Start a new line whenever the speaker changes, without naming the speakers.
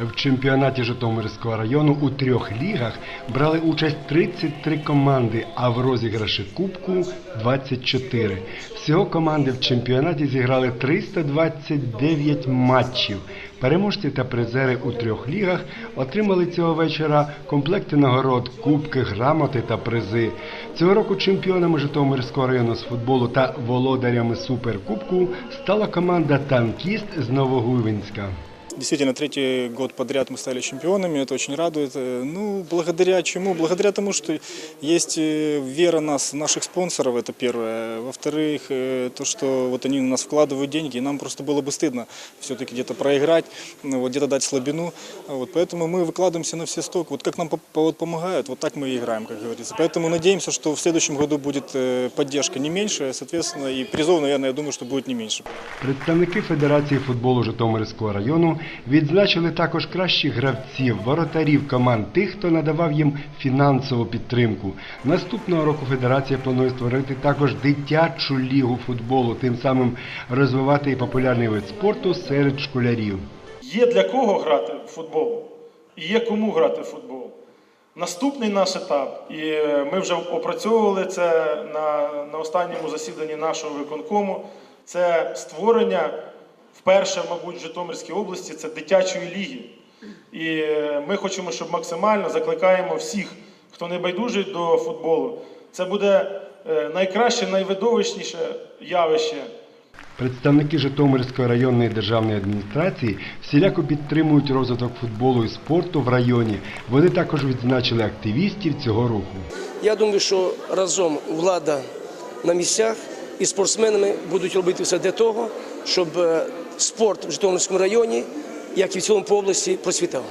В чемпіонаті Житомирського району у трьох лігах брали участь 33 команди, а в розіграші Кубку 24. Всього команди в чемпіонаті зіграли 329 матчів. Переможці та призери у трьох лігах отримали цього вечора комплекти нагород, кубки, грамоти та призи. Цього року чемпіонами Житомирського району з футболу та володарями суперкубку стала команда Танкіст з Новогуйвинська.
Действительно, третий год подряд мы стали чемпионами, это очень радует. Э, Ну, благодаря чему? Благодаря тому, что есть э, вера нас, наших спонсоров, это первое. Во-вторых, э, то, что вот они у нас вкладывают деньги, и нам просто было бы стыдно все-таки где-то проиграть, ну, вот где-то дать слабину. А Вот, поэтому мы выкладываемся на все сток. Вот как нам по- по- вот помогают, вот так мы и играем, как говорится. Поэтому надеемся, что в следующем году будет э, поддержка не меньше, соответственно, и призов, наверное, я думаю, что будет не меньше.
Представники Федерації футболу Житомирського району відзначили також кращих гравців, воротарів команд, тих, хто надавав їм фінансову підтримку. Наступного року федерація планує створити також дитячу лігу футболу, тим самим розвивати популярний вид спорту серед школярів.
Є для кого грати в футбол, і є кому грати в футбол. Наступний наш етап, і е, ми вже опрацьовували це на, на останньому засіданні нашого виконкому. Це створення вперше, мабуть, в Житомирській області це дитячої ліги. І е, ми хочемо, щоб максимально закликаємо всіх, хто не байдужий до футболу. Це буде е, найкраще, найвидовищніше явище
Представники Житомирської районної державної адміністрації всіляко підтримують розвиток футболу і спорту в районі. Вони також відзначили активістів цього руху.
Я думаю, що разом влада на місцях і спортсменами будуть робити все для того, щоб е, спорт в Житомирському районі, як і в цілому по області, процвітав.